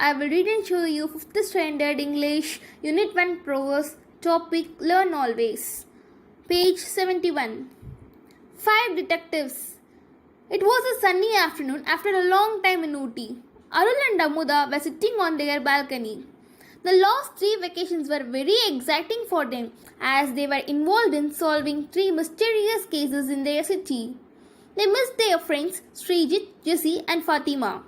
I will read and show you 5th Standard English Unit 1 Prose Topic Learn Always. Page 71. Five Detectives. It was a sunny afternoon after a long time in Ooty. Arul and Amuda were sitting on their balcony. The last three vacations were very exciting for them as they were involved in solving three mysterious cases in their city. They missed their friends Srijit, Jessie, and Fatima.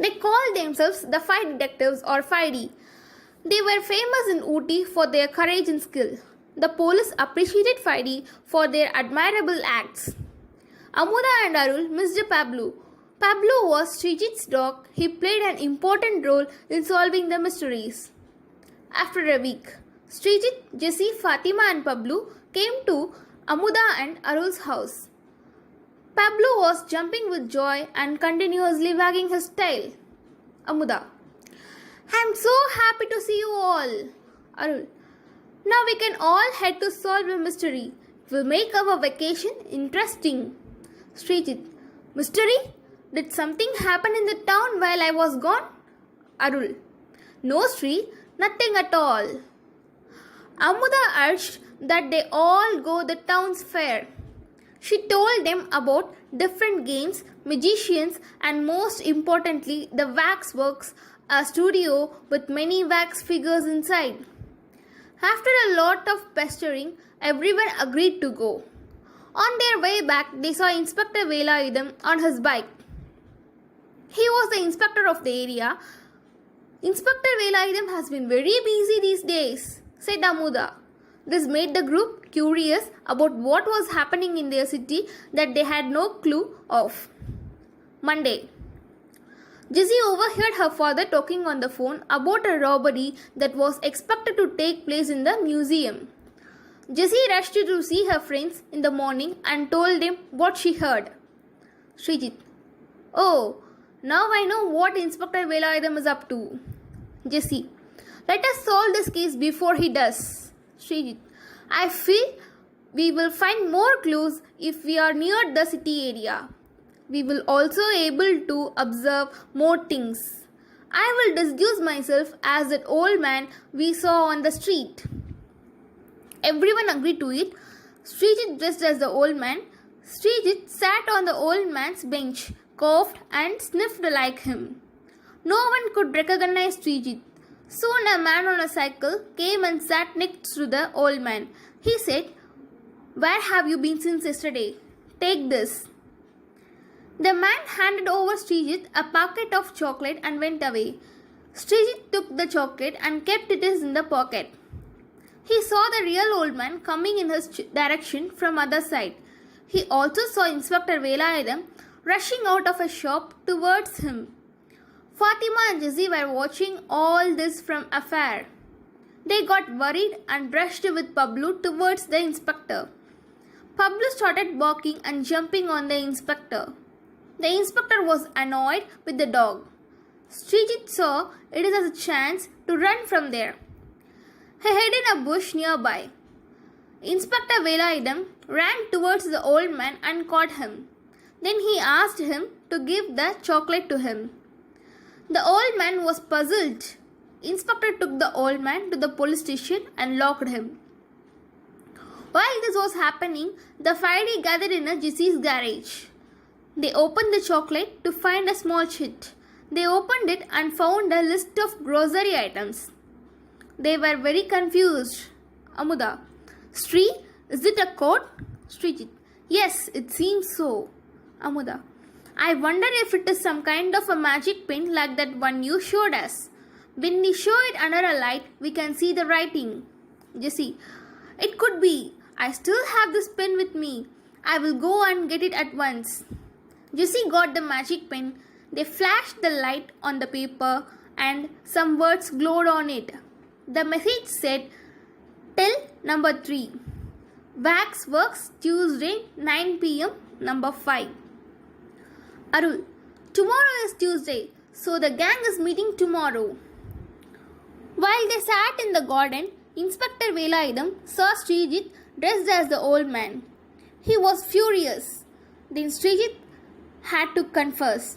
They called themselves the Five Detectives or Fidey. They were famous in Ooty for their courage and skill. The police appreciated Fidey for their admirable acts. Amuda and Arul missed Pablo. Pablo was Srijit's dog. He played an important role in solving the mysteries. After a week, Srijit, Jessie, Fatima, and Pablo came to Amuda and Arul's house. Pablo was jumping with joy and continuously wagging his tail. Amuda. I'm so happy to see you all. Arul. Now we can all head to solve a mystery. It will make our vacation interesting. Srijit. Mystery? Did something happen in the town while I was gone? Arul. No, Sri, nothing at all. Amuda urged that they all go the town's fair. She told them about different games, magicians, and most importantly, the waxworks, a studio with many wax figures inside. After a lot of pestering, everyone agreed to go. On their way back, they saw Inspector Velayudam on his bike. He was the inspector of the area. Inspector Velayudam has been very busy these days, said Amuda. This made the group curious about what was happening in their city that they had no clue of. Monday. Jessie overheard her father talking on the phone about a robbery that was expected to take place in the museum. Jessie rushed to see her friends in the morning and told them what she heard. Srijit. Oh, now I know what Inspector Velayudam is up to. Jessie. Let us solve this case before he does. Srijit. I feel we will find more clues if we are near the city area. We will also able to observe more things. I will disguise myself as that old man we saw on the street. Everyone agreed to it. Srijit dressed as the old man. Srijit sat on the old man's bench, coughed and sniffed like him. No one could recognize Srijit. Soon a man on a cycle came and sat next to the old man. He said, Where have you been since yesterday? Take this. The man handed over Srijit a packet of chocolate and went away. Srijit took the chocolate and kept it in the pocket. He saw the real old man coming in his direction from other side. He also saw Inspector Velayudam rushing out of a shop towards him. Fatima and Jessie were watching all this from afar. They got worried and rushed with Pablo towards the inspector. Pablo started barking and jumping on the inspector. The inspector was annoyed with the dog. Srijit saw it as a chance to run from there. He hid in a bush nearby. Inspector Velayudam ran towards the old man and caught him. Then he asked him to give the chocolate to him. The old man was puzzled. Inspector took the old man to the police station and locked him. While this was happening, the Friday gathered in a Jesse's garage. They opened the chocolate to find a small chit. They opened it and found a list of grocery items. They were very confused. Amuda. Sri, is it a coat? Srijit. Yes, it seems so. Amuda. I wonder if it is some kind of a magic pen like that one you showed us. When we show it under a light, we can see the writing. Jessie. It could be. I still have this pen with me. I will go and get it at once. Jessie got the magic pen. They flashed the light on the paper and some words glowed on it. The message said, Till number 3. Wax works Tuesday 9 pm, number 5. Arul, tomorrow is Tuesday, so the gang is meeting tomorrow. While they sat in the garden, Inspector Velayudam saw Srijit dressed as the old man. He was furious. Then Srijit had to confess.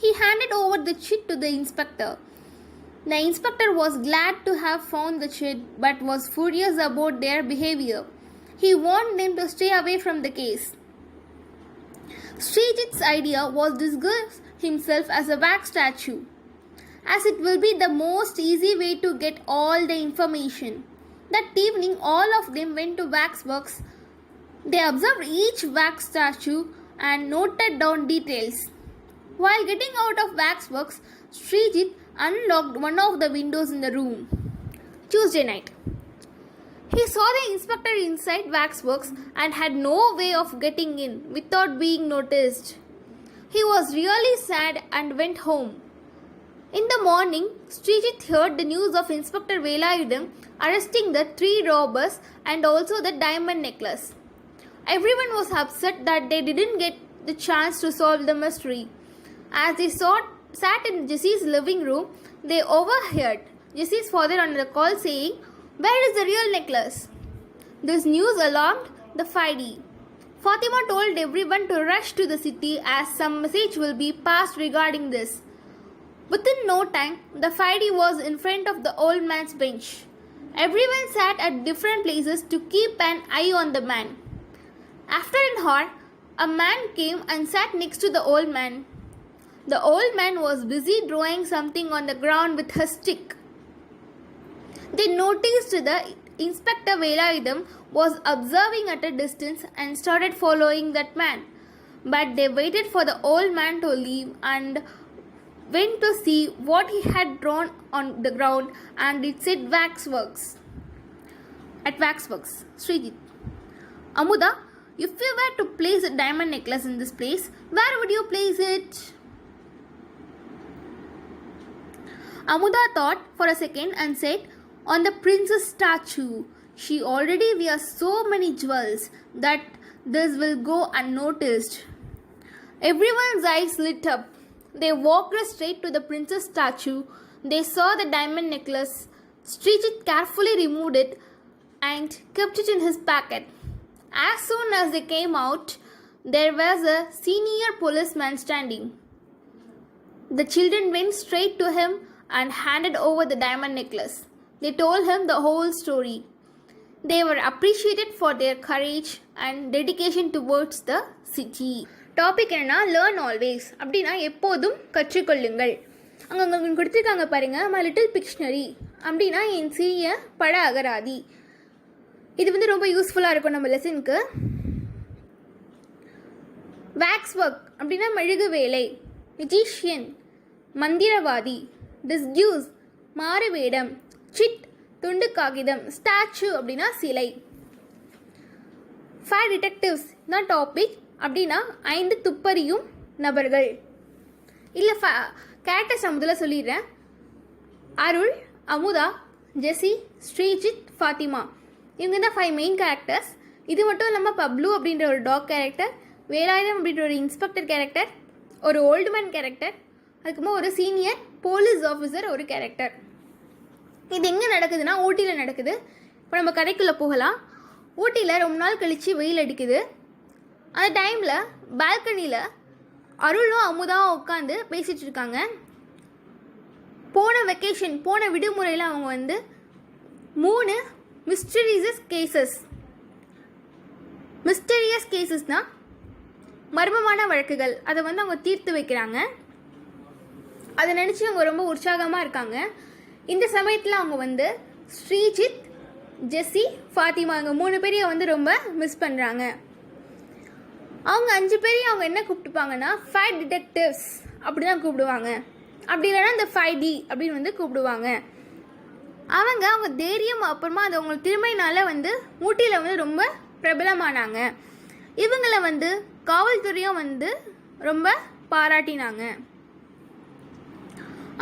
He handed over the chit to the inspector. The inspector was glad to have found the chit but was furious about their behavior. He warned them to stay away from the case. Srijit's idea was to disguise himself as a wax statue, as it will be the most easy way to get all the information. That evening, all of them went to waxworks. They observed each wax statue and noted down details. While getting out of waxworks, Srijit unlocked one of the windows in the room. Tuesday night. He saw the inspector inside waxworks and had no way of getting in without being noticed. He was really sad and went home. In the morning, Srijit heard the news of Inspector Velayudam arresting the three robbers and also the diamond necklace. Everyone was upset that they didn't get the chance to solve the mystery. As they sat in Jesse's living room, they overheard Jesse's father on the call saying, Where is the real necklace? This news alarmed the Fidi. Fatima told everyone to rush to the city as some message will be passed regarding this. Within no time, the Fidi was in front of the old man's bench. Everyone sat at different places to keep an eye on the man. After an hour, a man came and sat next to the old man. The old man was busy drawing something on the ground with her stick. They noticed the Inspector Velayudam was observing at a distance and started following that man. But they waited for the old man to leave and went to see what he had drawn on the ground and it said waxworks. At waxworks, Srijit. Amuda, if you were to place a diamond necklace in this place, where would you place it? Amuda thought for a second and said, On the princess statue. She already wears so many jewels that this will go unnoticed. Everyone's eyes lit up. They walked straight to the princess statue. They saw the diamond necklace. Srijit carefully removed it and kept it in his pocket. As soon as they came out, there was a senior policeman standing. The children went straight to him and handed over the diamond necklace. They told him the whole story. They were appreciated for their courage and dedication towards the city. Topic என்னன்னா learn always அப்படின்னா எப்போதும் கற்றுக்கொள்ளுங்கள். அங்கே உங்களுக்கு கொடுத்துருக்காங்க பாருங்க my little Pictionary அப்படின்னா என் சிறிய பட அகராதி. இது வந்து ரொம்ப யூஸ்ஃபுல்லாக இருக்கும் நம்ம லெசனுக்கு வேக்ஸ் ஒர்க் அப்படின்னா மெழுகு வேலை. மிஜிஷியன் மந்திரவாதி. டிஸ்கியூஸ் மாறுவேடம். சிட் துண்டு காகிதம் ஸ்டாச்சு அப்படின்னா சிலை. ஃபைவ் டிடெக்டிவ்ஸ் தான் டாபிக் அப்படின்னா ஐந்து துப்பறியும் நபர்கள். இல்லை ஃப கேரக்டர்ஸ் நான் முதல்ல சொல்லிடுறேன். அருள் அமுதா ஜெசி ஸ்ரீஜித் ஃபாத்திமா. இவங்க தான் ஃபைவ் மெயின் கேரக்டர்ஸ் இது மட்டும் இல்லாமல் பப்ளு அப்படின்ற ஒரு டாக் கேரக்டர் வேலாயுதம் அப்படின்ற ஒரு இன்ஸ்பெக்டர் கேரக்டர் ஒரு ஓல்டுமேன் கேரக்டர் அதுக்கப்புறமா ஒரு சீனியர் போலீஸ் ஆஃபீஸர் ஒரு கேரக்டர் இது எங்கே நடக்குதுன்னா ஊட்டியில் நடக்குது. இப்போ நம்ம கதைக்குள்ளே போகலாம். ஊட்டியில் ரொம்ப நாள் கழித்து வெயில் அடிக்குது. அந்த டைமில் பால்கனியில் அருளும் அமுதாவும் உட்காந்து பேசிகிட்டு இருக்காங்க. போன வெக்கேஷன் போன விடுமுறையில் அவங்க வந்து மூணு மிஸ்டரிஸஸ் கேசஸ் மிஸ்டீரியஸ் கேசஸ்னால் மர்மமான வழக்குகள். அதை வந்து அவங்க தீர்த்து வைக்கிறாங்க. அதை நினச்சி அவங்க ரொம்ப உற்சாகமாக இருக்காங்க. இந்த சமயத்தில் அவங்க வந்து ஸ்ரீஜித் ஜெஸ்ஸி ஃபாத்திமா அவங்க மூணு பேரையும் வந்து ரொம்ப மிஸ் பண்ணுறாங்க அவங்க அஞ்சு பேரையும் அவங்க என்ன கூப்பிட்டுப்பாங்கன்னா ஃபைவ் டிடெக்டிவ்ஸ் அப்படி தான் கூப்பிடுவாங்க. அப்படி இல்லைன்னா இந்த ஃபைவ் டி அப்படின்னு வந்து கூப்பிடுவாங்க. அவங்க அவங்க தைரியம் அப்புறமா அது அவங்க திறமையினால வந்து ஊட்டியில் வந்து ரொம்ப பிரபலமானாங்க. இவங்கள வந்து காவல்துறையும் வந்து ரொம்ப பாராட்டினாங்க.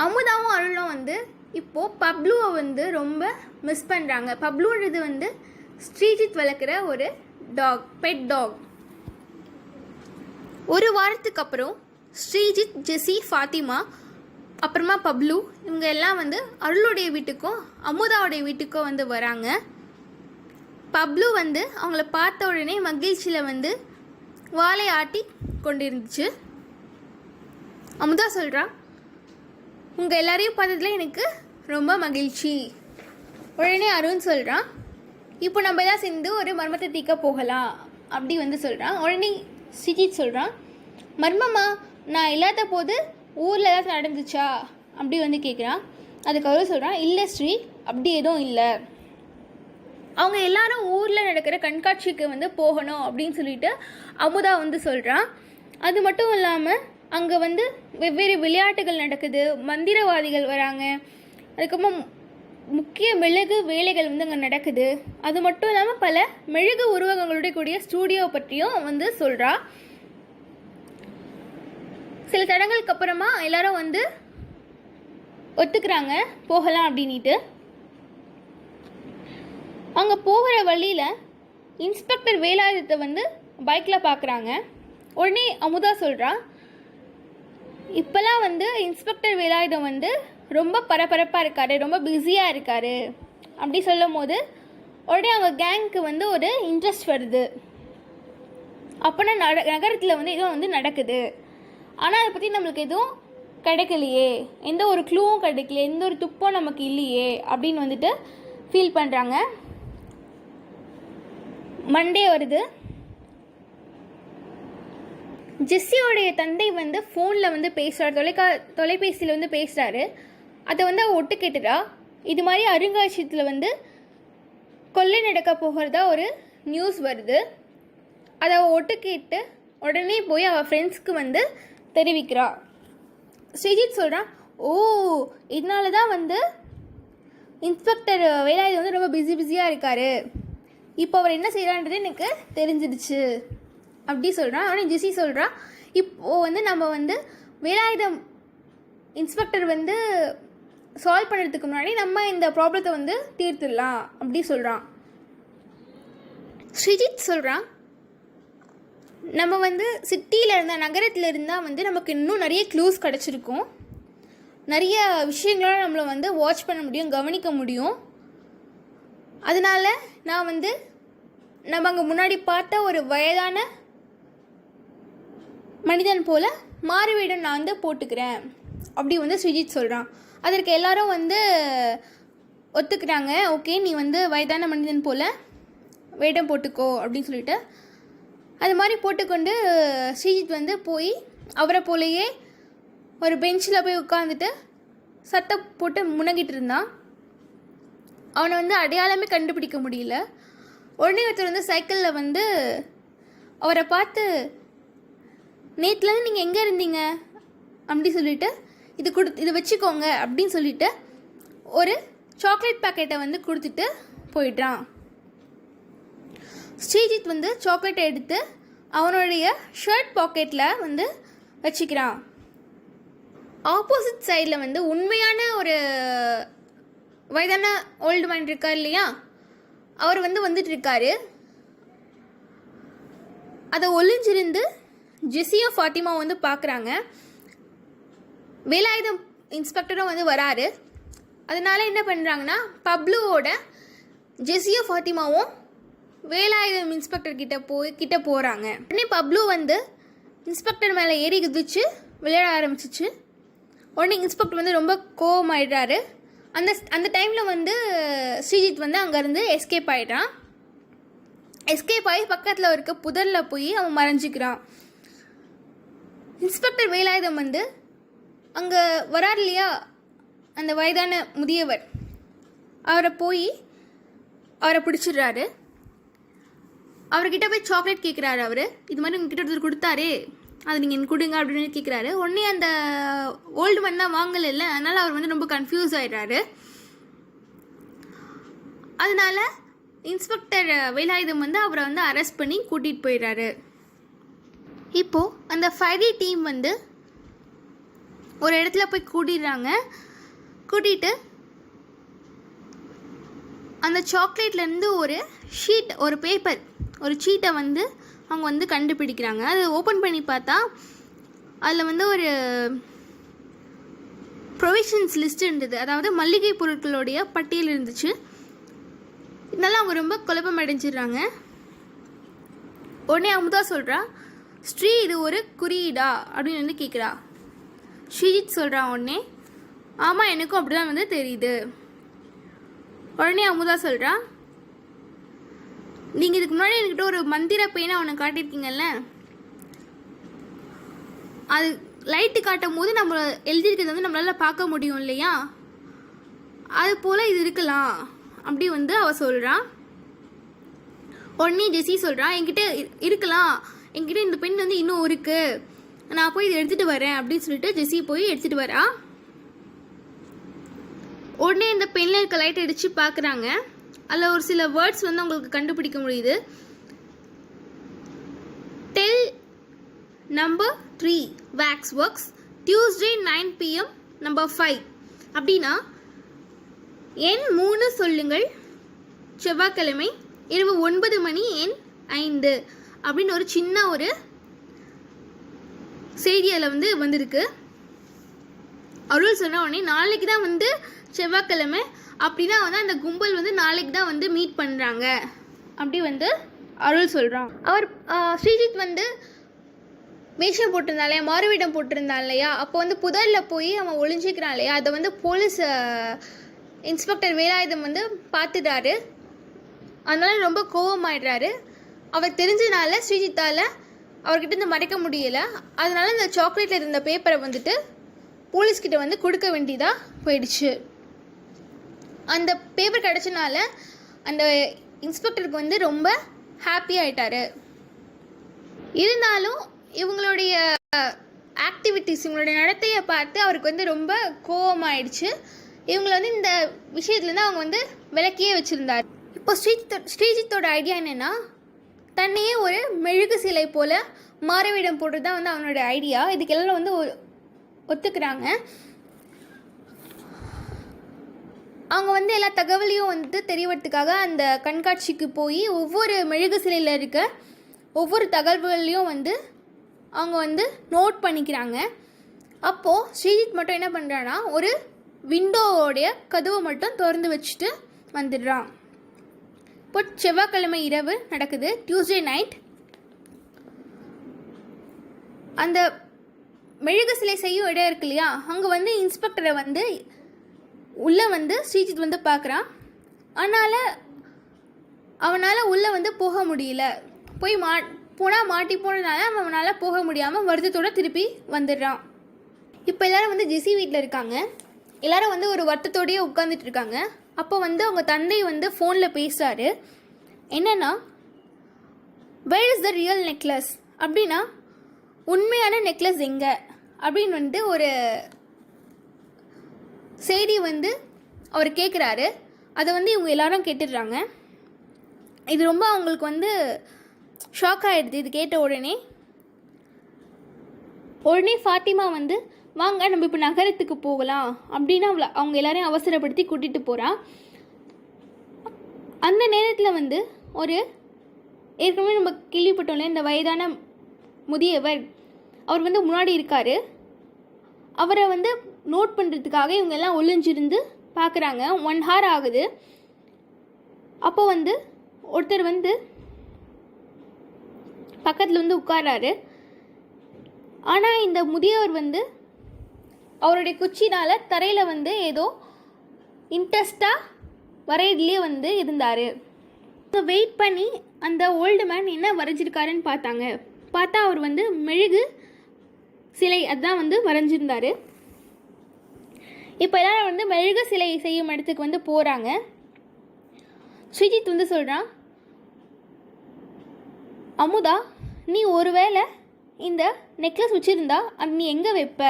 அமுதாவும் அருளும் வந்து இப்போது பப்ளுவை வந்து ரொம்ப மிஸ் பண்ணுறாங்க பப்ளுன்றது வந்து ஸ்ரீஜித் வளர்க்குற ஒரு டாக் பெட் டாக் ஒரு வாரத்துக்கு அப்புறம் ஸ்ரீஜித் ஜெஸி ஃபாத்திமா அப்புறமா பப்ளு இவங்க எல்லாம் வந்து அருளுடைய வீட்டுக்கும் அமுதாவுடைய வீட்டுக்கும் வந்து வராங்க. பப்ளு வந்து அவங்கள பார்த்த உடனே மகிழ்ச்சியில் வந்து வாழை ஆட்டி கொண்டிருந்துச்சு. அமுதா சொல்கிறா உங்கள் எல்லாரையும் பார்த்ததில் எனக்கு ரொம்ப மகிழ்ச்சி. உடனே அருண் சொல்கிறான் இப்போ நம்ம எல்லாம் சேர்ந்து ஒரு மர்மத்தை தீர்க்க போகலாம் அப்படி வந்து சொல்கிறான் உடனே சிஜித் சொல்கிறான் மர்மமா? நான் இல்லாத போது ஊரில் ஏதாவது நடந்துச்சா? அப்படி வந்து கேட்குறான் அதுக்கு அவரும் சொல்கிறான் இல்லை ஸ்ரீ அப்படி எதுவும் இல்லை. அவங்க எல்லாரும் ஊரில் நடக்கிற கண்காட்சிக்கு வந்து போகணும் அப்படின்னு சொல்லிட்டு அமுதா வந்து சொல்கிறான் அது மட்டும் இல்லாமல் அங்கே வந்து வெவ்வேறு விளையாட்டுகள் நடக்குது. மந்திரவாதிகள் வராங்க. அதுக்கப்புறம் முக்கிய மெழுகு வேலைகள் வந்து அங்கே நடக்குது. அது மட்டும் இல்லாமல் பல மெழுகு உருவகங்களுடைய கூடிய ஸ்டூடியோ பற்றியும் வந்து சொல்கிறா சில தடங்களுக்கு அப்புறமா எல்லாரும் வந்து ஒத்துக்கிறாங்க. போகலாம் அப்படின்ட்டு அங்கே போகிற வழியில் இன்ஸ்பெக்டர் வேலாயுதத்தை வந்து பைக்கில் பார்க்குறாங்க உடனே அமுதா சொல்கிறா இப்போல்லாம் வந்து இன்ஸ்பெக்டர் வேலாயுதம் வந்து ரொம்ப பரபரப்பாக இருக்கார் ரொம்ப பிஸியாக இருக்கார். அப்படி சொல்லும் போது உடனே அவங்க கேங்க்கு வந்து ஒரு இன்ட்ரெஸ்ட் வருது. அப்போனா நட நகரத்தில் வந்து எதுவும் வந்து நடக்குது. ஆனால் அதை பற்றி நம்மளுக்கு எதுவும் கிடைக்கலையே. எந்த ஒரு க்ளூவும் கிடைக்கல எந்த ஒரு துப்பும் நமக்கு இல்லையே அப்படின்னு வந்துட்டு ஃபீல் பண்ணுறாங்க மண்டே வருது. ஜெஸ்ஸியோடைய தந்தை வந்து ஃபோனில் வந்து பேசுகிறார் தொலைக்கா தொலைபேசியில் வந்து பேசுகிறாரு அதை வந்து அவள் ஒட்டு கேட்டுட்டா. இது மாதிரி அருங்காட்சியகத்தில் வந்து கொள்ளை நடக்க போகிறதா ஒரு நியூஸ் வருது. அதை அவள் ஒட்டு கேட்டு உடனே போய் அவள் ஃப்ரெண்ட்ஸ்க்கு வந்து தெரிவிக்கிறா. ஸ்ரீஜித் சொல்கிறான் ஓ இதனால தான் வந்து இன்ஸ்பெக்டர் வேலாயுதம் வந்து ரொம்ப பிஸி பிஸியாக இருக்காரு. இப்போ அவர் என்ன செய்கிறான்றது எனக்கு தெரிஞ்சிடுச்சு. அப்படி சொல்கிறான் ஆனால் ஜெசி சொல்கிறா இப்போது வந்து நம்ம வந்து வேலாயுதம் இன்ஸ்பெக்டர் வந்து சால்வ் பண்ணுறதுக்கு முன்னாடி நம்ம இந்த ப்ராப்ளத்தை வந்து தீர்த்துடலாம் அப்படி சொல்கிறான் ஸ்ரீஜித் சொல்கிறான் நம்ம வந்து சிட்டியில் இருந்தால் நகரத்தில் இருந்தால் வந்து நமக்கு இன்னும் நிறைய க்ளூஸ் கிடச்சிருக்கும். நிறைய விஷயங்களை நம்மளை வந்து வாட்ச் பண்ண முடியும் கவனிக்க முடியும். அதனால நான் வந்து நம்ம அங்கே முன்னாடி பார்த்த ஒரு வயதான மனிதன் போல் மாறுவேடம் நான் வந்து போட்டுக்கிறேன். அப்படி வந்து ஸ்ரீஜித் சொல்கிறான் அதற்கு எல்லாரும் வந்து ஒத்துக்கிறாங்க. ஓகே நீ வந்து வயதான மனிதன் போல் வேடம் போட்டுக்கோ அப்படின்னு சொல்லிட்டு. அது மாதிரி போட்டுக்கொண்டு ஸ்ரீஜித் வந்து போய் அவரை போலேயே ஒரு பெஞ்சில் போய் உட்காந்துட்டு சத்தம் போட்டு முணங்கிட்டு இருந்தான். அவனை வந்து அடையாளமே கண்டுபிடிக்க முடியல. உடனே ஒருத்தர் வந்து சைக்கிளில் வந்து அவரை பார்த்து நேற்றுலேருந்து நீங்கள் எங்கே இருந்தீங்க? அப்படி சொல்லிட்டு இது கொடு இதை வச்சுக்கோங்க அப்படின்னு சொல்லிட்டு ஒரு சாக்லேட் பாக்கெட்டை வந்து கொடுத்துட்டு போயிடுறான். ஸ்ரீஜித் வந்து சாக்லேட்டை எடுத்து அவனுடைய ஷர்ட் பாக்கெட்டில் வந்து வச்சுக்கிறான். ஆப்போசிட் சைடில் வந்து உண்மையான ஒரு வயதான ஓல்டு மேன் இருக்கார் இல்லையா? அவர் வந்து வந்துட்டு இருக்காரு. அதை ஒளிஞ்சிருந்து ஜெசியும் ஃபாத்திமா வந்து பார்க்குறாங்க. வேலாயுதம் இன்ஸ்பெக்டரும் வந்து வராரு. அதனால என்ன பண்ணுறாங்கன்னா பப்ளுவோட ஜெசியும் ஃபாத்திமாவும் வேலாயுதம் இன்ஸ்பெக்டர் கிட்ட போய் கிட்ட போகிறாங்க உடனே பப்ளு வந்து இன்ஸ்பெக்டர் மேலே ஏறி குதிச்சு விளையாட ஆரம்பிச்சிச்சு. உடனே இன்ஸ்பெக்டர் வந்து ரொம்ப கோவமாயிடுறாரு. அந்த அந்த டைமில் வந்து ஸ்ரீஜித் வந்து அங்கேருந்து எஸ்கேப் ஆகிட்டான் எஸ்கேப் ஆகி பக்கத்தில் இருக்க புதரில் போய் அவன் மறைஞ்சிக்கிறான். இன்ஸ்பெக்டர் வேலாயுதம் வந்து அங்கே வரார் இல்லையா அந்த வயதான முதியவர். அவரை போய் அவரை பிடிச்சிடுறாரு. அவர்கிட்ட போய் சாக்லேட் கேட்குறாரு அவர். இது மாதிரி உங்ககிட்ட ஒருத்தர் கொடுத்தாரு. அது நீங்கள் எனக்கு கொடுங்க அப்படின்னு கேட்குறாரு உடனே அந்த ஓல்டு மேன் தான் வாங்கலைல்ல அதனால் அவர் வந்து ரொம்ப கன்ஃபியூஸ் ஆயிடுறாரு. அதனால் இன்ஸ்பெக்டர் வேலாயுதம் வந்து அவரை வந்து அரெஸ்ட் பண்ணி கூட்டிகிட்டு போயிடுறாரு. இப்போது அந்த ஃபைடி டீம் வந்து ஒரு இடத்துல போய் கூட்டிடுறாங்க கூட்டிகிட்டு அந்த சாக்லேட்லேருந்து ஒரு ஷீட் ஒரு பேப்பர் ஒரு சீட்டை வந்து அவங்க வந்து கண்டுபிடிக்கிறாங்க. அதை ஓப்பன் பண்ணி பார்த்தா அதில் வந்து ஒரு ப்ரொவிஷன்ஸ் லிஸ்ட் இருந்தது. அதாவது மல்லிகை பொருட்களுடைய பட்டியல் இருந்துச்சு. இதனால் அவங்க ரொம்ப குழப்பம் அடைஞ்சிடுறாங்க. உடனே அமுதா சொல்கிறா ஸ்ரீ இது ஒரு குறியீடா அப்படின்னு வந்து கேட்குறா ஸ்ரீஜித் சொல்கிறான் உடனே ஆமாம் எனக்கும் அப்படி தான் வந்து தெரியுது. உடனே அமுதா சொல்கிறான் நீங்கள் இதுக்கு முன்னாடி என்கிட்ட ஒரு மந்திர பெயினை அவனை காட்டியிருக்கீங்கல்ல? அது லைட்டு காட்டும் போது நம்ம எழுதியிருக்கிறது வந்து நம்மளால் பார்க்க முடியும் இல்லையா? அது போல் இது இருக்கலாம் அப்படி வந்து அவள் சொல்கிறான் உடனே ஜெஸி சொல்கிறான் என்கிட்ட இருக்கலாம். என்கிட்ட இந்த பெண் வந்து இன்னும் இருக்கு. நான் போய் இதை எடுத்துகிட்டு வரேன் அப்படின்னு சொல்லிட்டு ஜெஸி போய் எடுத்துகிட்டு வரா. உடனே இந்த பெண்ணில் இருக்க லைட் அடித்து பார்க்குறாங்க அதில் ஒரு சில வேர்ட்ஸ் வந்து அவங்களுக்கு கண்டுபிடிக்க முடியுது. Tell number three wakes works Tuesday nine PM number five அப்படின்னா எண் மூணு சொல்லுங்கள். செவ்வாய்க்கிழமை இரவு ஒன்பது மணி எண் ஐந்து. அப்படின்னு ஒரு சின்ன ஒரு செய்தி அதில் வந்து வந்திருக்கு. அருள் சொன்ன உடனே நாளைக்கு தான் வந்து செவ்வாய்க்கிழமை. அப்படின்னா வந்து அந்த கும்பல் வந்து நாளைக்கு தான் வந்து மீட் பண்ணுறாங்க அப்படி வந்து அருள் சொல்கிறான் அவர் ஸ்ரீஜித் வந்து வேஷம் போட்டிருந்தான் இல்லையா மாறுவிடம் போட்டிருந்தான் இல்லையா? அப்போ வந்து புதரில் போய் அவன் ஒளிஞ்சிக்கிறான் இல்லையா? அதை வந்து போலீஸ் இன்ஸ்பெக்டர் வேலாயுதம் வந்து பார்த்துட்டாரு. அதனால ரொம்ப கோவமாயிடுறாரு. அவர் தெரிஞ்சனால ஸ்ரீஜித்தால் அவர்கிட்ட இருந்து மறைக்க முடியலை. அதனால இந்த சாக்லேட்டில் இருந்த பேப்பரை வந்துட்டு போலீஸ்கிட்ட வந்து கொடுக்க வேண்டியதாக போயிடுச்சு. அந்த பேப்பர் கிடச்சனால அந்த இன்ஸ்பெக்டருக்கு வந்து ரொம்ப ஹாப்பி ஆயிட்டாரு. இருந்தாலும் இவங்களுடைய ஆக்டிவிட்டிஸ் இவங்களுடைய நடத்தையை பார்த்து அவருக்கு வந்து ரொம்ப கோவமாயிடுச்சு. இவங்களை வந்து இந்த விஷயத்துலேருந்து அவங்க வந்து விளக்கியே வச்சுருந்தார். இப்போ ஸ்ரீஜித் ஸ்ரீஜித்தோட ஐடியா என்னென்னா தன்னையே ஒரு மெழுகு சிலை போல் மாறவிடம் போடுறது தான் வந்து அவனோட ஐடியா இதுக்கு எல்லாம் வந்து ஒத்துக்கிறாங்க. அவங்க வந்து எல்லா தகவலையும் வந்து தெரியவதுக்காக அந்த கண்காட்சிக்கு போய் ஒவ்வொரு மெழுகு சிலையில் இருக்க ஒவ்வொரு தகவல்களையும் வந்து அவங்க வந்து நோட் பண்ணிக்கிறாங்க. அப்போது ஸ்ரீஜித் மட்டும் என்ன பண்ணுறான்னா ஒரு விண்டோவோடைய கதவை மட்டும் திறந்து வச்சுட்டு வந்துடுறான். இப்போ செவ்வாய்க்கிழமை இரவு நடக்குது. டியூஸ்டே நைட் அந்த மெழுகு சிலை செய்யும் இடம் இருக்கு இல்லையா? அங்கே வந்து இன்ஸ்பெக்டரை வந்து உள்ளே வந்து ஸ்ரீஜித் வந்து பார்க்குறான். அதனால் அவனால் உள்ளே வந்து போக முடியல. போய் மா போனால் மாட்டி போனதுனால அவனால் போக முடியாமல் வருத்தத்தோட திருப்பி வந்துடுறான். இப்போ எல்லாரும் வந்து ஜெசி வீட்டில் இருக்காங்க. எல்லோரும் வந்து ஒரு வருத்தத்தோடையே உட்காந்துட்டு இருக்காங்க. அப்போ வந்து அவங்க தந்தை வந்து ஃபோனில் பேசுகிறாரு என்னென்னா where is the real necklace அப்படின்னா உண்மையான நெக்லஸ் எங்கே? அப்படின்னு வந்து ஒரு செய்தி வந்து அவர் கேட்குறாரு அதை வந்து இவங்க எல்லாரும் கேட்டுடுறாங்க. இது ரொம்ப அவங்களுக்கு வந்து ஷாக் ஆகிடுது இது கேட்ட உடனே. உடனே ஃபாத்திமா வந்து வாங்க நம்ம இப்போ நகரத்துக்கு போகலாம் அப்படின்னு அவளை அவங்க எல்லாரையும் அவசரப்படுத்தி கூட்டிகிட்டு போகிறான் அந்த நேரத்தில் வந்து ஒரு ஏற்கனவே நம்ம கேள்விப்பட்டோம்ல இந்த வயதான முதியவர் அவர் வந்து முன்னாடி இருக்கார். அவரை வந்து நோட் பண்ணுறதுக்காக இவங்க எல்லாம் ஒளிஞ்சிருந்து பார்க்குறாங்க ஒன் ஹார் ஆகுது. அப்போ வந்து ஒருத்தர் வந்து பக்கத்தில் வந்து உட்காராரு ஆனால் இந்த முதியவர் வந்து அவருடைய குச்சினால் தரையில் வந்து ஏதோ இன்ட்ரெஸ்டாக வரையறதுலேயே வந்து இருந்தார். வெயிட் பண்ணி அந்த ஓல்டு மேன் என்ன வரைஞ்சிருக்காருன்னு பார்த்தாங்க. பார்த்தா அவர் வந்து மெழுகு சிலை அதுதான் வந்து வரைஞ்சிருந்தார். இப்போ எல்லாரும் வந்து மெழுகு சிலை செய்யும் இடத்துக்கு வந்து போகிறாங்க ஸ்ரீஜித் வந்து சொல்கிறான் அமுதா நீ ஒருவேளை இந்த நெக்லஸ் வச்சுருந்தா அது நீ எங்கே வைப்ப?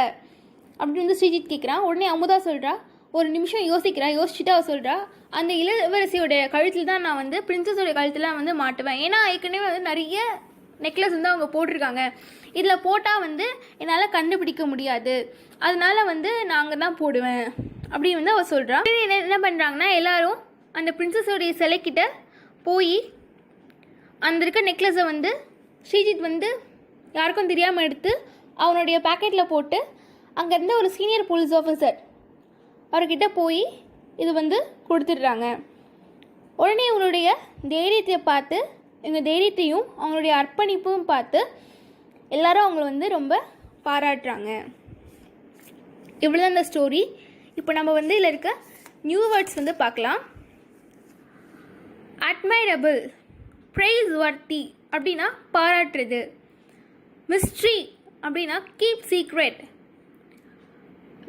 அப்படின்னு வந்து ஸ்ரீஜித் கேட்குறான் உடனே அமுதா சொல்கிறா ஒரு நிமிஷம் யோசிக்கிறா யோசிச்சுட்டு அவள் சொல்கிறா அந்த இளவரசியோடைய கழுத்தில் தான் நான் வந்து பிரின்சஸோடைய கழுத்துலாம் வந்து மாட்டுவேன். ஏன்னா ஏற்கனவே வந்து நிறைய நெக்லஸ் வந்து அவங்க போட்டிருக்காங்க. இதில் போட்டால் வந்து என்னால் கண்டுபிடிக்க முடியாது. அதனால வந்து நாங்கள் தான் போடுவேன். அப்படின்னு வந்து அவள் சொல்கிறா என்ன என்ன பண்ணுறாங்கன்னா எல்லோரும் அந்த பிரின்சஸோடைய சிலைக்கிட்ட போய் அந்த இருக்க நெக்லஸை வந்து ஸ்ரீஜித் வந்து யாருக்கும் தெரியாமல் எடுத்து அவனுடைய பாக்கெட்டில் போட்டு அங்கே இருந்த ஒரு சீனியர் போலீஸ் ஆஃபீஸர் அவர்கிட்ட போய் இது வந்து கொடுத்துட்றாங்க. உடனே இவனுடைய தைரியத்தை பார்த்து இந்த தைரியத்தையும் அவங்களுடைய அர்ப்பணிப்பும் பார்த்து எல்லாரும் அவங்கள வந்து ரொம்ப பாராட்டுறாங்க. இவ்வளோதான் இந்த ஸ்டோரி இப்போ நம்ம வந்து இதில் இருக்க நியூ வேர்ட்ஸ் வந்து பார்க்கலாம். அட்மைரபிள் ப்ரைஸ் வர்த்தி அப்படின்னா பாராட்டுறது. மிஸ்ட்ரி அப்படின்னா கீப் சீக்ரெட்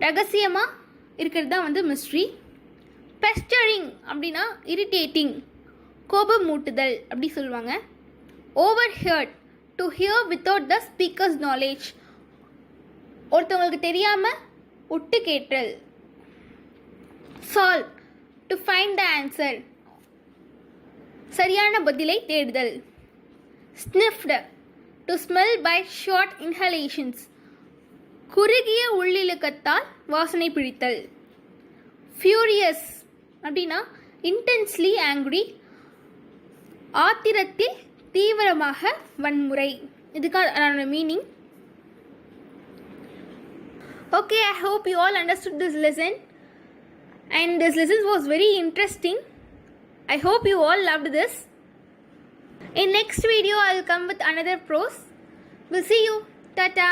ரகசியமாக இருக்கிறது தான் வந்து மிஸ்ட்ரி பெஸ்டரிங் அப்படின்னா இரிட்டேட்டிங் கோபம் மூட்டுதல் அப்படி சொல்லுவாங்க. Overheard to hear without the speaker's knowledge ஒருத்தவங்களுக்கு தெரியாமல் ஒட்டு கேட்டல். Solve to find the answer சரியான பதிலை தேடுதல். Sniffed to smell by short inhalations குறுகிய உள்ளிழுக்கத்தால் வாசனை பிடித்தல் ஃபியூரியஸ் அப்படின்னா இன்டென்ஸ்லி ஆங்க்ரி ஆத்திரத்தில் தீவிரமாக வன்முறை இதுக்காக அதனோட meaning okay I hope you all understood this lesson and this lesson was very interesting I hope you all love this in next video I will come with another prose will see you tata